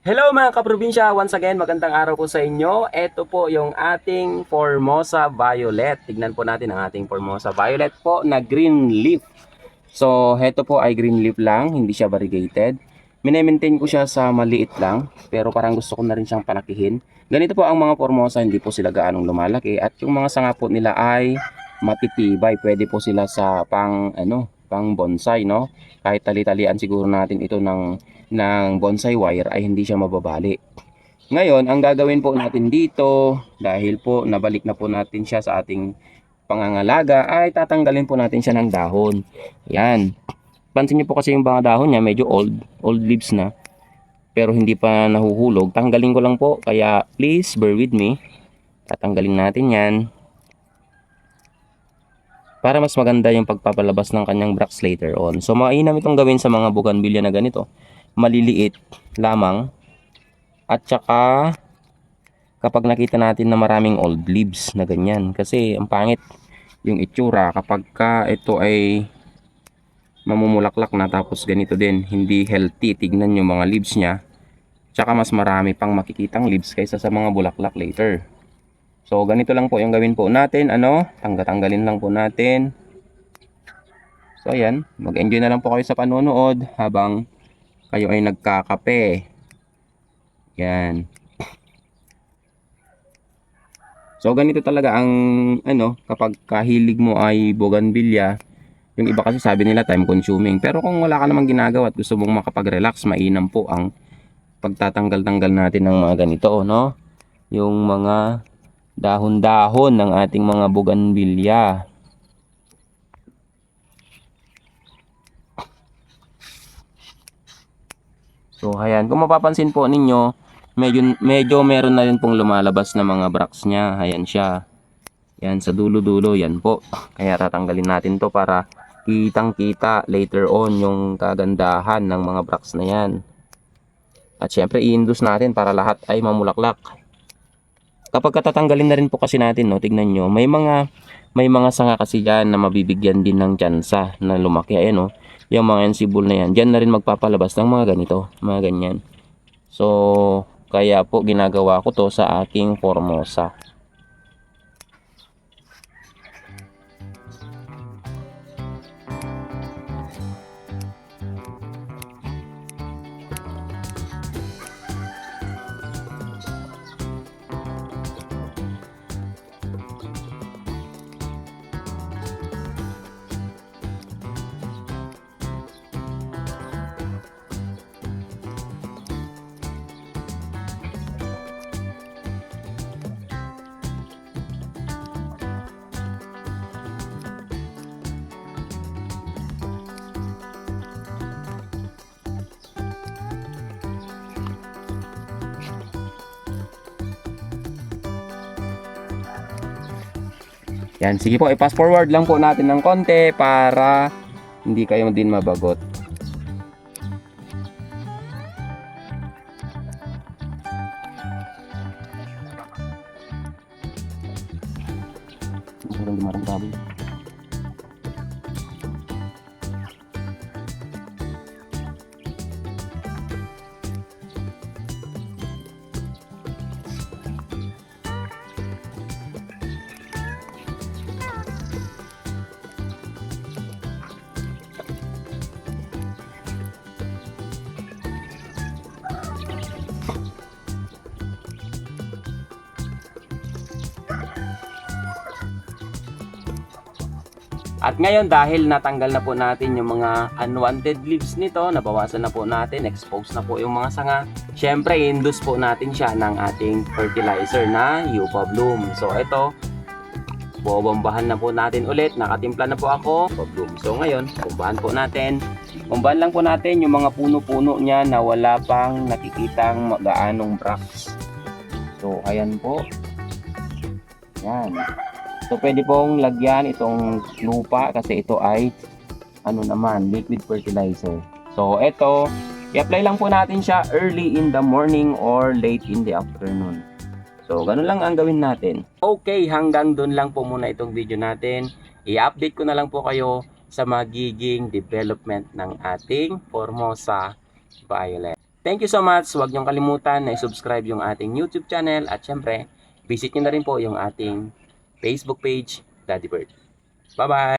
Hello mga kaprobinsya! Once again, magandang araw po sa inyo. Ito po yung ating Formosa Violet. Tignan po natin ang ating Formosa Violet po na green leaf. So, heto po ay green leaf lang, hindi siya variegated. Minemaintain ko siya sa maliit lang, pero parang gusto ko na rin siyang palakihin. Ganito po ang mga Formosa, hindi po sila gaanong lumalaki. At yung mga sanga po nila ay matitibay. Pwede po sila sa pang, ano, pang bonsai, no? Kahit tali-talian siguro natin ito ng ng bonsai wire ay hindi siya mababali. Ngayon, ang gagawin po natin dito, dahil po nabalik na po natin siya sa ating pangangalaga, ay tatanggalin po natin siya ng dahon. Yan. Pansin niyo po kasi yung mga dahon niya, medyo old, old leaves na. Pero hindi pa nahuhulog. Tanggalin ko lang po, kaya please bear with me. Tatanggalin natin yan. Para mas maganda yung pagpapalabas ng kanyang bracts later on. So mainam itong gawin sa mga bougainvillea na ganito. Maliliit lamang. At saka kapag nakita natin na maraming old leaves na ganyan. Kasi ang pangit yung itsura. Kapag ka ito ay mamumulaklak na tapos ganito din hindi healthy tignan yung mga leaves niya. Tsaka mas marami pang makikitang leaves kaysa sa mga bulaklak later so ganito lang po yung gawin po natin ano tanggatanggalin lang po natin so ayan mag enjoy na lang po kayo sa panonood habang kayo ay nagkakape. Yan. So ganito talaga ang ano kapag kahilig mo ay bougainvillea. Yung iba kasi sabi nila time consuming. Pero kung wala ka namang ginagawa at gusto mong makapag-relax, mainam po ang pagtatanggal-tanggal natin ng mga ganito, no? Yung mga dahon-dahon ng ating mga bougainvillea. So ayan, kung mapapansin po ninyo, medyo medyo meron na rin pong lumalabas na mga bracts niya. Ayan siya. Yan sa dulo-dulo, yan po. Kaya tatanggalin natin 'to para kitang-kita later on yung kagandahan ng mga bracts na yan. At syempre i-induce natin para lahat ay mamulaklak. Kapag katatanggalin na rin po kasi natin, no, tignan nyo, may mga may mga sanga kasi yan na mabibigyan din ng tsansa na lumaki. Ayan, no, yung mga ensibol na yan, dyan na rin magpapalabas ng mga ganito, mga ganyan. So, kaya po ginagawa ko to sa aking Formosa. Yan, sige po, i-pass forward lang po natin ng konti para hindi kayo din mabagot. Parang dumarang baboy. At ngayon dahil natanggal na po natin yung mga unwanted leaves nito, nabawasan na po natin, exposed na po yung mga sanga. Syempre, induce po natin siya ng ating fertilizer na Yupa Bloom. So ito, bobombahan na po natin ulit. Nakatimpla na po ako. Bloom. So ngayon, bombahan po natin. Bombahan lang po natin yung mga puno-puno niya na wala pang nakikitang gaanong bracts. So ayan po. Yan. So pwede pong lagyan itong lupa kasi ito ay ano naman, liquid fertilizer. So ito, i-apply lang po natin siya early in the morning or late in the afternoon. So ganun lang ang gawin natin. Okay, hanggang doon lang po muna itong video natin. I-update ko na lang po kayo sa magiging development ng ating Formosa Violet. Thank you so much. Huwag niyong kalimutan na i-subscribe yung ating YouTube channel at syempre, visit niyo na rin po yung ating Facebook page, Daddy Bird. Bye-bye!